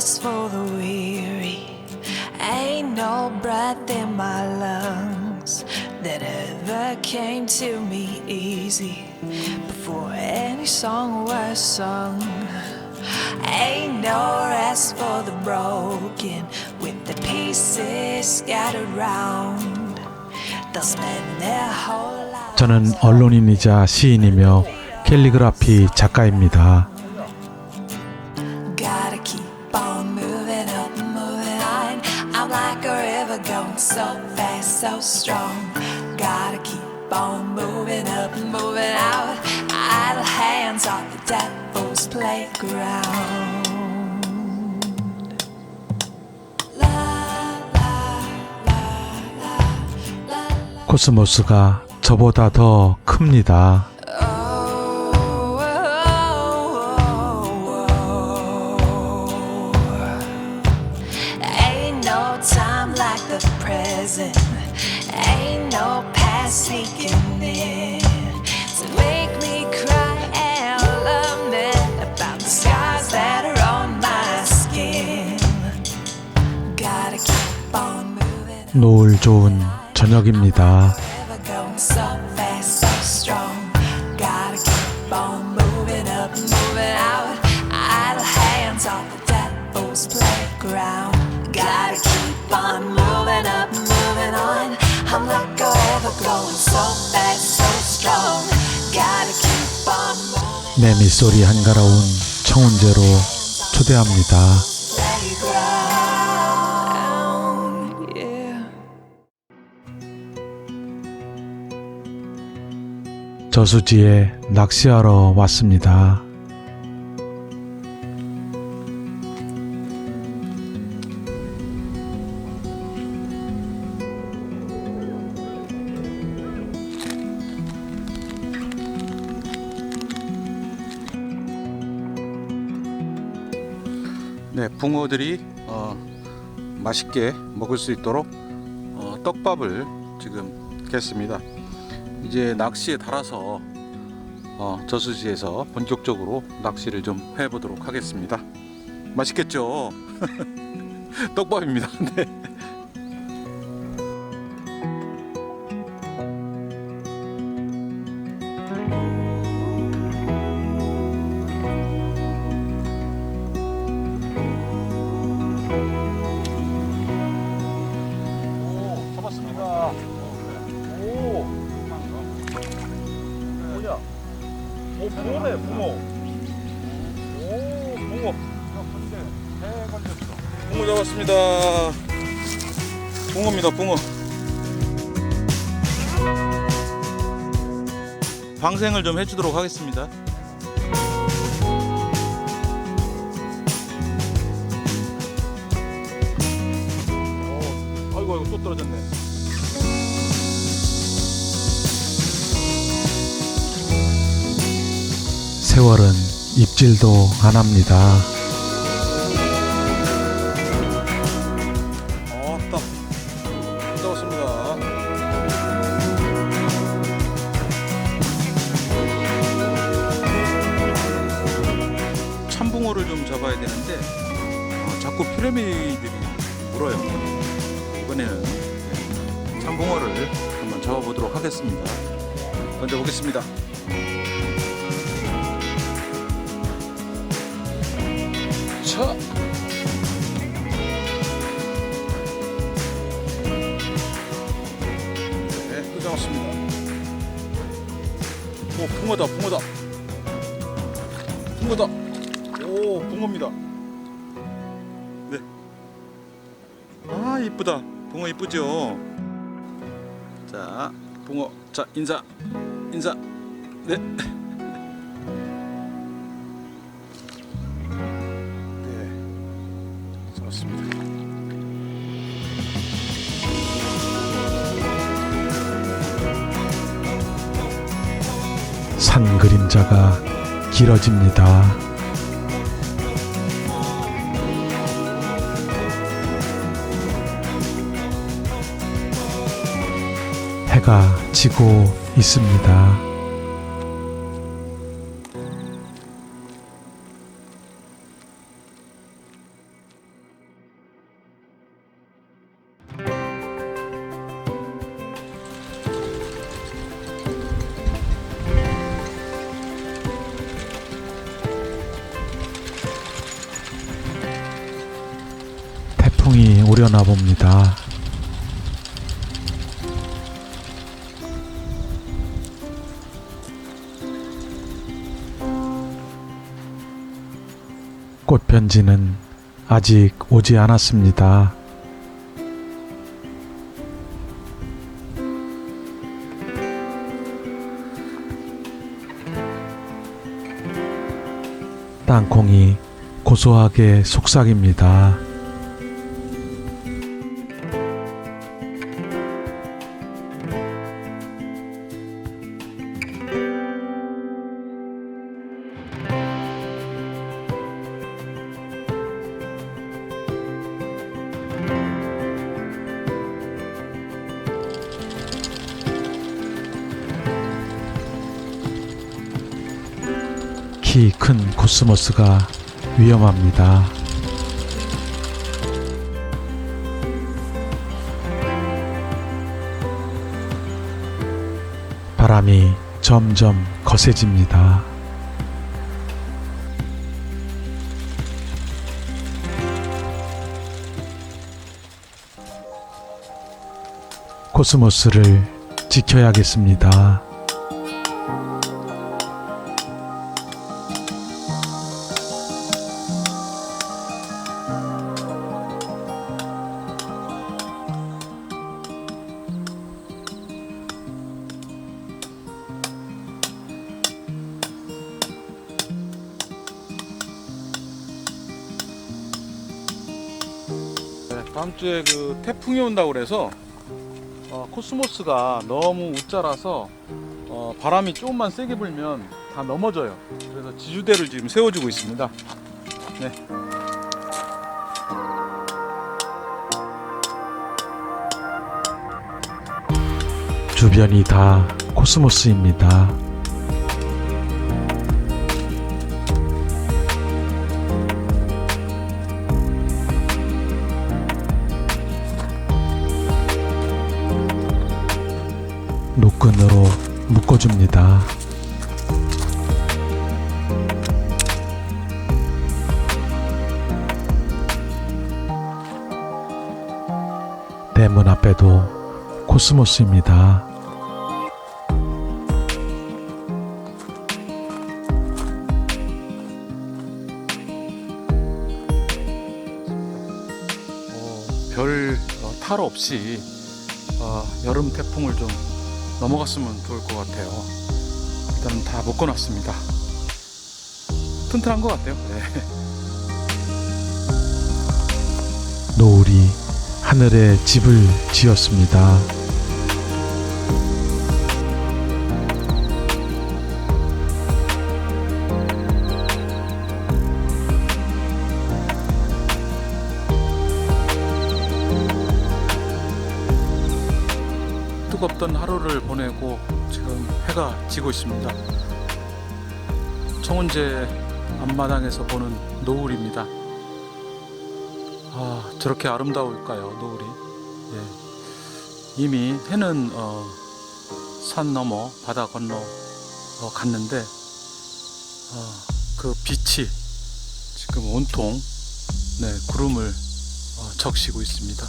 rest for the weary. Ain't no breath in my lungs that ever came to me easy before any song was sung. Ain't no rest for the broken with the pieces scattered round. They'll spend their whole lives. 저는 언론인이자 시인이며 캘리그라피 작가입니다. So fast, so strong. Gotta keep on moving up, moving out. Idle hands off the devil's playground. La la la la la la. 코스모스가 저보다 더 큽니다. Keep on moving. 내 밑소리 한가로운 청운제로 초대합니다. 저수지에 낚시하러 왔습니다. 네, 붕어들이 어, 맛있게 먹을 수 있도록 어, 떡밥을 지금 겠습니다. 이제 낚시에 달아서 어, 저수지에서 본격적으로 낚시를 좀 해보도록 하겠습니다. 맛있겠죠? 떡밥입니다. 네. 오, 잡았습니다. 오, 뭐냐? 오, 붕어네, 붕어. 오, 붕어. 붕어 잡았습니다. 붕어입니다, 붕어. 방생을 좀 해주도록 하겠습니다. 오, 아이고, 아이고, 또 떨어졌네. 세월은 입질도 안 합니다. 잡았습니다. 참붕어를 좀 잡아야 되는데 어, 자꾸 피라미들이 물어요. 이번에는 네, 참붕어를 한번 잡아보도록 하겠습니다. 던져보겠습니다 자 네, 또 잡았습니다. 오, 붕어다, 붕어다. 붕어다. 오, 붕어입니다. 네. 아, 이쁘다. 붕어 이쁘죠? 자, 붕어. 자, 인사. 인사. 네. 네. 잡았습니다. 산 그림자가 길어집니다. 해가 지고 있습니다. 봅니다. 꽃편지는 아직 오지 않았습니다. 땅콩이 고소하게 속삭입니다. 키 큰 코스모스가 위험합니다. 바람이 점점 거세집니다. 코스모스를 지켜야겠습니다. 다음 주에 그 태풍이 온다고 그래서 어, 코스모스가 너무 웃자라서 어, 바람이 조금만 세게 불면 다 넘어져요. 그래서 지주대를 지금 세워주고 있습니다. 네. 주변이 다 코스모스입니다. 대문 앞에도 코스모스입니다. 어, 별탈 없이 어, 여름 태풍을 좀 넘어갔으면 좋을 것 같아요. 일단 다 묶어놨습니다. 튼튼한 것 같아요. 네. 노을이 하늘에 집을 지었습니다. 뜨겁던 하루를 보내고 지금 해가 지고 있습니다. 청운제 앞마당에서 보는 노을입니다. 아, 저렇게 아름다울까요, 노을이? 예. 이미 해는 어, 산 너머, 바다 건너 어, 갔는데 어, 그 빛이 지금 온통 네, 구름을 어, 적시고 있습니다.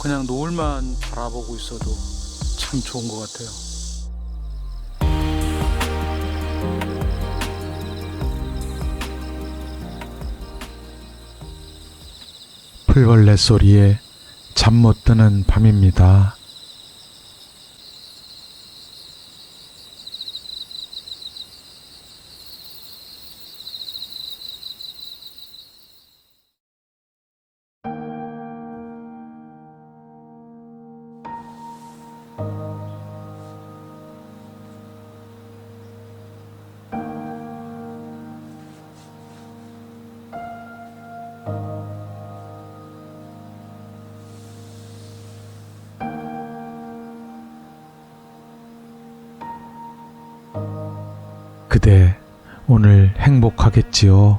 그냥 노을만 바라보고 있어도 참 좋은 것 같아요. 풀벌레 소리에 잠 못 드는 밤입니다. 그대 오늘 행복하겠지요?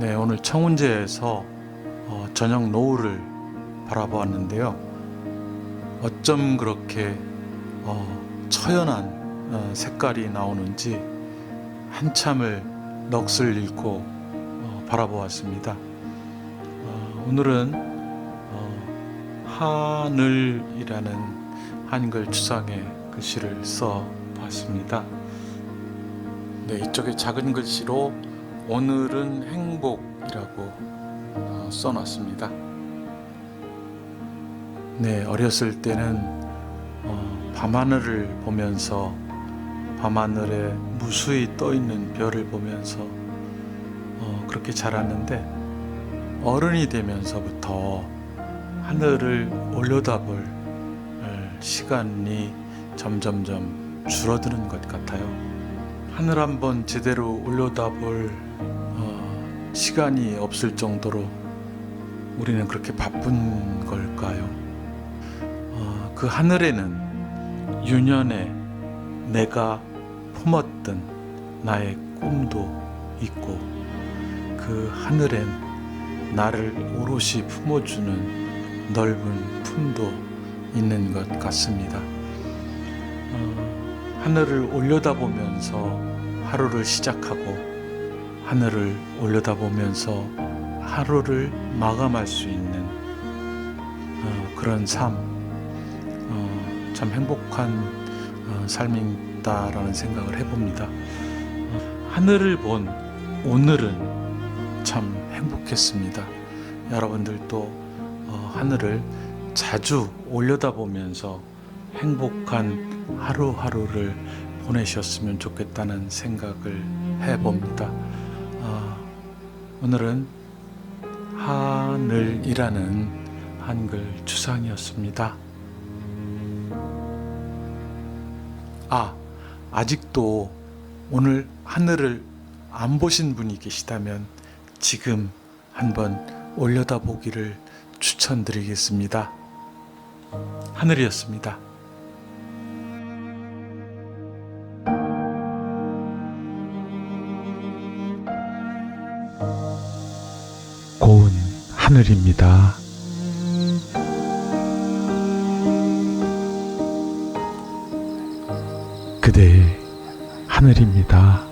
네, 오늘 청운제에서 어, 저녁 노을을 바라보았는데요. 어쩜 그렇게 어, 처연한 어, 색깔이 나오는지 한참을 넋을 잃고 어, 바라보았습니다. 어, 오늘은 어, 하늘이라는 한글 추상의 글씨를 써 봤습니다. 네, 이쪽에 작은 글씨로 오늘은 행복이라고 어, 써 놨습니다. 네, 어렸을 때는 어, 밤하늘을 보면서 밤하늘에 무수히 떠 있는 별을 보면서 어, 그렇게 자랐는데 어른이 되면서부터 하늘을 올려다볼 어, 시간이 점점점 줄어드는 것 같아요. 하늘 한번 제대로 올려다볼 어, 시간이 없을 정도로 우리는 그렇게 바쁜 걸까요? 어, 그 하늘에는 유년에 내가 품었던 나의 꿈도 있고 그 하늘엔 나를 오롯이 품어주는 넓은 품도 있는 것 같습니다. 어, 하늘을 올려다보면서 하루를 시작하고 하늘을 올려다보면서 하루를 마감할 수 있는 어, 그런 삶, 어, 참 행복한 어, 삶이다라는 생각을 해봅니다. 어, 하늘을 본 오늘은 참 행복했습니다. 여러분들도 어, 하늘을 자주 올려다보면서 행복한 하루하루를 보내셨으면 좋겠다는 생각을 해봅니다. 어, 오늘은 하늘이라는 한글 추상이었습니다. 아, 아직도 오늘 하늘을 안 보신 분이 계시다면 지금 한번 올려다 보기를 추천드리겠습니다. 하늘이었습니다. 고운 하늘입니다. 그대의 하늘입니다.